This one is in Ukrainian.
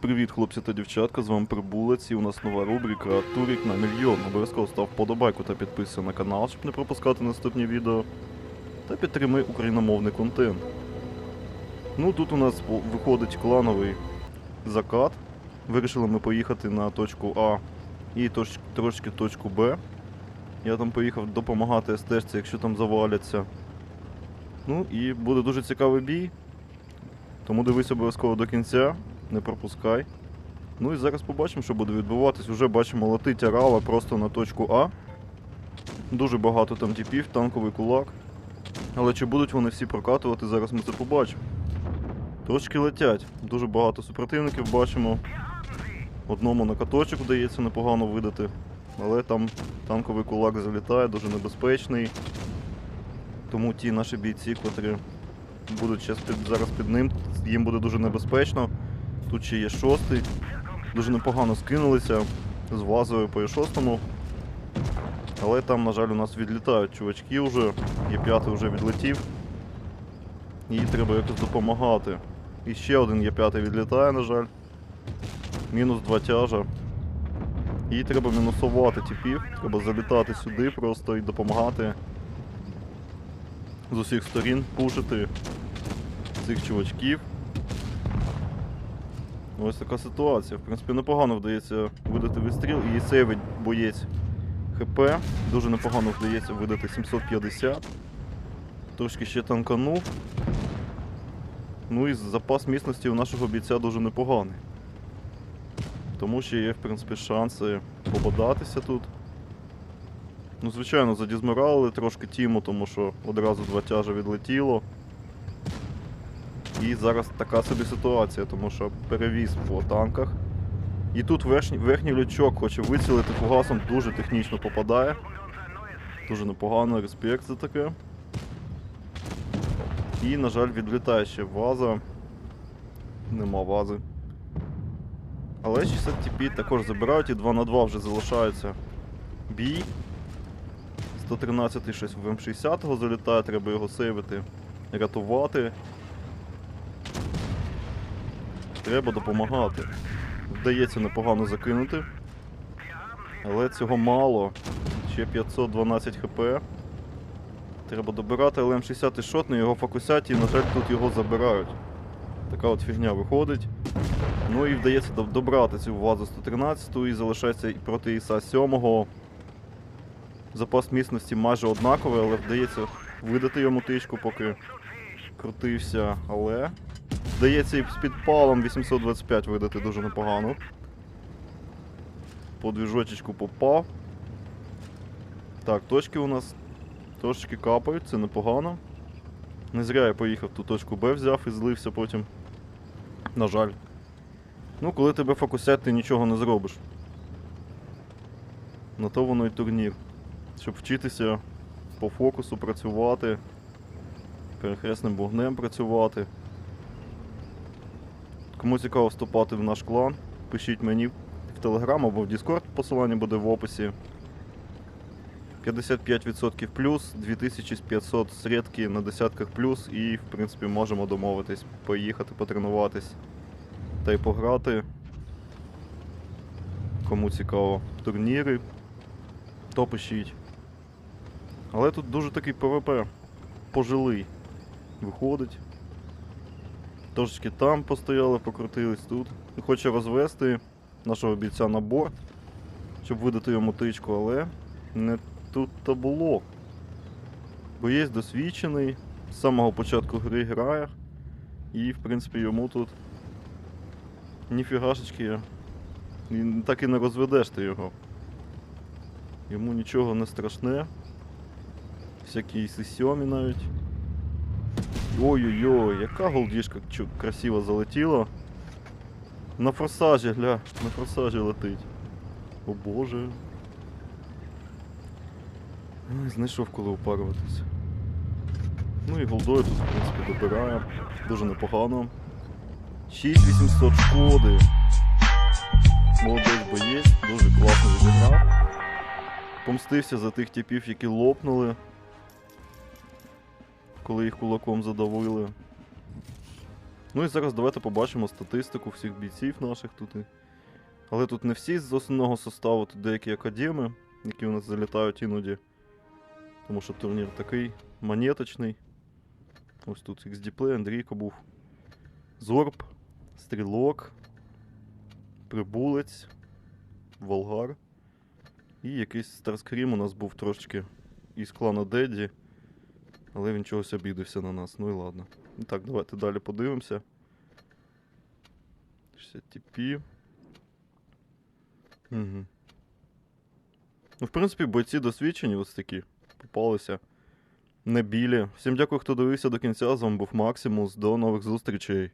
Привіт, хлопці та дівчатка, з вами прибулець, і у нас нова рубрика Турік на мільйон. Обов'язково став вподобайку та підписуйся на канал, щоб не пропускати наступні відео. Та підтримай україномовний контент. Ну тут у нас виходить клановий закат. Вирішили ми поїхати на точку А і точ- трошки точку Б. Я там поїхав допомагати стежці, якщо там заваляться. Ну і буде дуже цікавий бій. Тому дивись обов'язково до кінця, не пропускай. Ну і зараз побачимо, що буде відбуватись. Уже бачимо летить арала просто на точку А. Дуже багато там типів, танковий кулак. Але чи будуть вони всі прокатувати, зараз ми це побачимо. Точки летять. Дуже багато супротивників бачимо. Одному на каточок вдається непогано видати. Але там танковий кулак залітає, дуже небезпечний. Тому ті наші бійці, котрі будуть під, зараз під ним, їм буде дуже небезпечно. Тут ще є шостий. Дуже непогано скинулися з вазою по шостому. Але там, на жаль, у нас відлітають чувачки вже. Є п'ятий вже відлетів. Їй треба якось допомагати. І ще один є п'ятий відлітає, на жаль. Мінус два тяжа. Їй треба мінусувати типів, треба залітати сюди просто і допомагати з усіх сторін пушити цих чувачків. Ось така ситуація. В принципі, непогано вдається видати відстріл і сейвить боєць ХП. Дуже непогано вдається видати 750. Трошки ще танканув. Ну і запас міцності у нашого бійця дуже непоганий. Тому що є, в принципі, шанси попадатися тут. Ну, звичайно, задізмирали трошки тіму, тому що одразу два тяжа відлетіло. І зараз така собі ситуація, тому що перевіз по танках. І тут верхній, верхній лючок хоче вицілити фугасом, дуже технічно попадає. Дуже непогано, респект за таке. І, на жаль, відлітає ще ваза. Нема вази. Але 60 TP також забирають і 2 на 2 вже залишаються бій. 113 щось в М60 залітає, треба його сейвити, рятувати. Треба допомагати. Вдається непогано закинути. Але цього мало. Ще 512 хп. Треба добирати, але М60 шотний, його фокусять і, на жаль, тут його забирають. Така от фігня виходить. Ну і вдається добрати цю вазу 113 і залишається і проти Іса 7. Запас міцності майже однаковий, але вдається видати йому тичку, поки крутився. Але вдається і з підпалом 825 видати дуже непогано. По двіжочечку попав. Так, точки у нас трошечки капають, це непогано. Не зря я поїхав ту точку Б взяв і злився потім. На жаль. Ну, коли тебе фокусять, ти нічого не зробиш. На то воно й турнір. Щоб вчитися по фокусу працювати, перехресним вогнем працювати. Кому цікаво вступати в наш клан, пишіть мені в Telegram або в Discord, посилання буде в описі. 55% плюс, 2500 средки на десятках плюс і, в принципі, можемо домовитись, поїхати, потренуватись та й пограти. Кому цікаво турніри, то пишіть. Але тут дуже такий ПВП пожилий виходить. Трошечки там постояли, покрутились тут. Хоче розвести нашого бійця на борт, щоб видати йому тичку, але не тут то було. Боєць досвідчений, з самого початку гри грає, і в принципі йому тут ніфігашечки так і не розведеш ти його. Йому нічого не страшне. Всякі іси сьомі навіть. Ой-ой-ой, яка голдішка красиво залетіла. На форсажі, гля, на форсажі летить. О боже. Ай, Знайшов коли упаруватись. Ну і голдою тут, в принципі, добираємо. Дуже непогано. 6800 шкоди. Молодець боєць, дуже класно відіграв. Помстився за тих типів, які лопнули. Коли їх кулаком задавили. Ну і зараз давайте побачимо статистику всіх бійців наших тут. Але тут не всі з основного составу, тут деякі академи, які у нас залітають іноді. Тому що турнір такий монеточний. Ось тут XDplay, Андрійко був. Зорб, Стрілок, Прибулець, Волгар. І якийсь Старскрім у нас був трошечки із клана Дедді. Але він чогось обідався на нас. Ну і ладно. І так, давайте далі подивимося. 60 TP. Угу. Ну, в принципі, бойці досвідчені ось такі. Попалися. Не білі. Всім дякую, хто дивився до кінця. З вами був Максимус. До нових зустрічей.